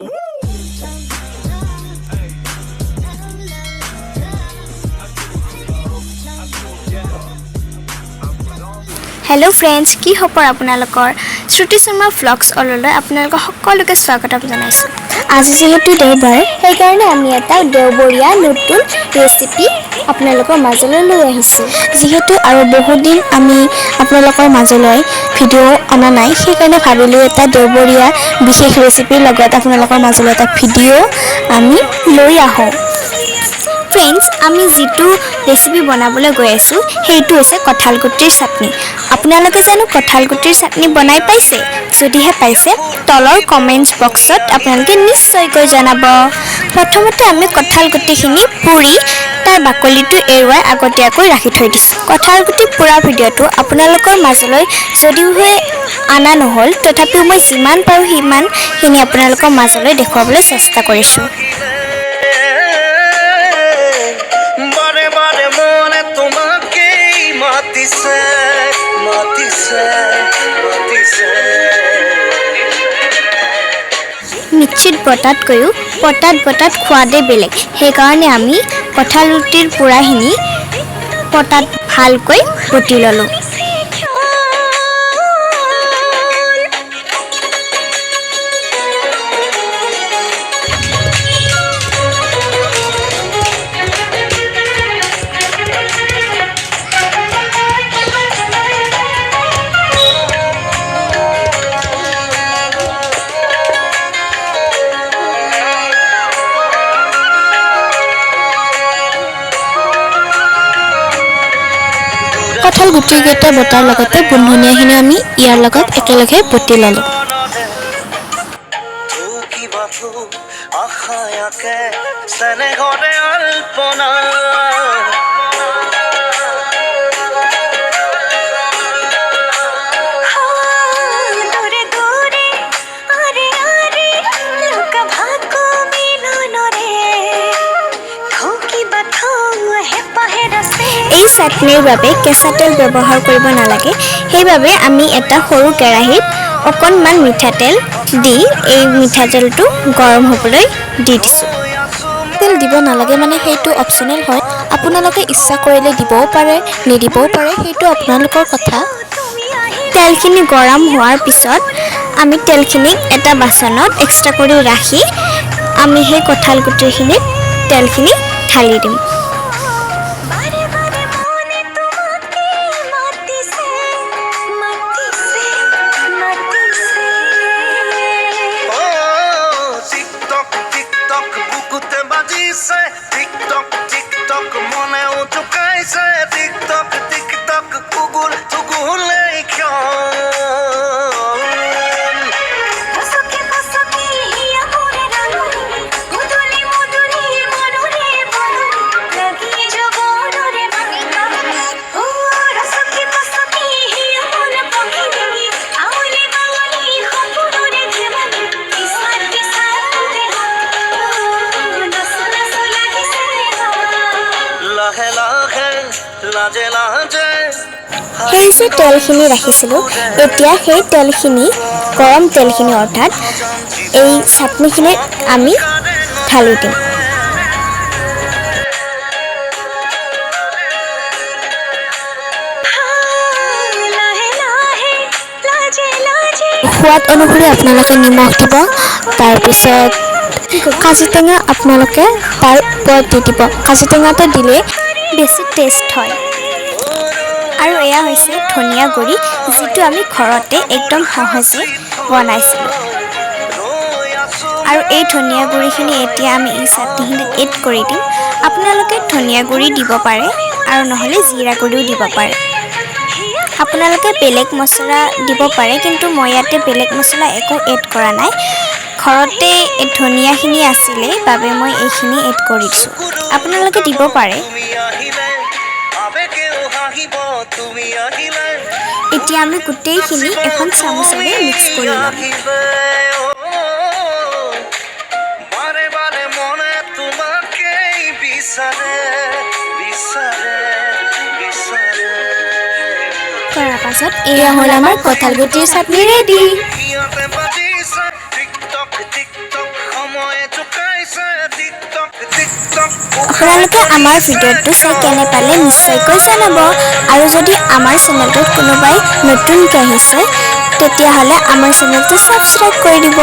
Woo! Hello' friends কি খবৰ আপোনালোকৰ? শ্ৰুতি শৰ্মা ফ্লগছ অললৈ আপোনালোকক সকলোকে স্বাগতম জনাইছোঁ। আজি যিহেতু দেওবাৰ, সেইকাৰণে আমি এটা দেওবৰীয়া নতুন ৰেচিপি আপোনালোকৰ মাজলৈ লৈ আহিছোঁ। যিহেতু আৰু বহুত দিন আমি আপোনালোকৰ মাজলৈ ভিডিঅ' অনা নাই, সেইকাৰণে ভাবিলোঁ এটা দেওবৰীয়া বিশেষ ৰেচিপিৰ লগত আপোনালোকৰ মাজলৈ এটা ভিডিঅ' আমি লৈ আহোঁ। ফ্ৰেণ্ডছ আমি যিটো ৰেচিপি বনাবলৈ গৈ আছোঁ, সেইটো হৈছে কঁঠাল গুটিৰ চাটনি। আপোনালোকে জানো কঁঠাল গুটিৰ চাটনি বনাই পাইছে? যদিহে পাইছে, তলৰ কমেণ্টছ বক্সত আপোনালোকে নিশ্চয়কৈ জনাব। প্ৰথমতে আমি কঁঠাল গুটিখিনি পুৰি তাৰ বাকলিটো এৰুৱাই আগতীয়াকৈ ৰাখি থৈ দিছোঁ। কঁঠাল গুটি পোৰা ভিডিঅ'টো আপোনালোকৰ মাজলৈ যদিওহে অনা নহ'ল, তথাপিও মই যিমান পাৰোঁ সিমানখিনি আপোনালোকৰ মাজলৈ দেখুৱাবলৈ চেষ্টা কৰিছোঁ। মিক্সিত বটাতকৈও পটাত বটাত সোৱাদেই বেলেগ। সেইকাৰণে আমি কঁঠাল ৰুটিৰ পোৰাখিনি পটাত ভালকৈ বটি ল'লোঁ। কঁঠাল গুটিকেইটা বটাৰ লগতে বুন্ধনীয়াখিনি আমি ইয়াৰ লগত একেলগে বটি ল'লোঁ। কিবাতো আশায়াকে চেনেহৰে চাটনিৰ বাবে কেঁচা তেল ব্যৱহাৰ কৰিব নালাগে। সেইবাবে আমি এটা সৰু কেৰাহীত অকণমান মিঠাতেল দি এই মিঠাতেলটো গৰম হ'বলৈ দি দিছোঁ। তেল দিব নালাগে মানে সেইটো অপশ্যনেল হয়। আপোনালোকে ইচ্ছা কৰিলে দিবও পাৰে, নিদিবও পাৰে, সেইটো আপোনালোকৰ কথা। তেলখিনি গৰম হোৱাৰ পিছত আমি তেলখিনিক এটা বাচনত এক্সট্ৰা কৰি ৰাখি আমি সেই কঁঠাল গুটিখিনিত তেলখিনি ঢালি দিম। say সেই যে তেলখিনি ৰাখিছিলোঁ, এতিয়া সেই তেলখিনি, গৰম তেলখিনি অৰ্থাৎ এই চাটনিখিনিত আমি ঢালি দিম। সোৱাদ অনুসৰি আপোনালোকে নিমখ দিব, তাৰপিছত কাজি টেঙা আপোনালোকে তাৰ ওপৰত দি দিব। কাজি টেঙাটো দিলে বেছি টেষ্ট হয়। আৰু এয়া হৈছে ধনিয়া গুড়ি, যিটো আমি ঘৰতে একদম সহজে বনাইছিলোঁ। আৰু এই ধনিয়া গুড়িখিনি এতিয়া আমি এই চাটনিখিনিত এড কৰি দিম। আপোনালোকে ধনিয়া গুড়ি দিব পাৰে আৰু নহ'লে জিৰা গুড়িও দিব পাৰে। আপোনালোকে বেলেগ মছলা দিব পাৰে, কিন্তু মই ইয়াতে বেলেগ মছলা একো এড কৰা নাই। ঘৰতে ধনিয়াখিনি আছিলে, বাবে মই এইখিনি এড কৰি দিছোঁ। আপোনালোকে দিব পাৰে। এতিয়া আমি গোটেইখিনি এখন চামুচেৰে মিক্স কৰি ল'ম। কৰাৰ পাছত এয়া হ'ল আমাৰ কঁঠাল গুটিৰ চাটনি ৰেডি। আপোনালোকে আমাৰ ভিডিঅ'টো চাই কেনে পালে নিশ্চয়কৈ জনাব। আৰু যদি আমাৰ চেনেলটোত কোনোবাই নতুনকৈ আহিছে, তেতিয়াহ'লে আমাৰ চেনেলটো ছাবস্ক্ৰাইব কৰি দিব।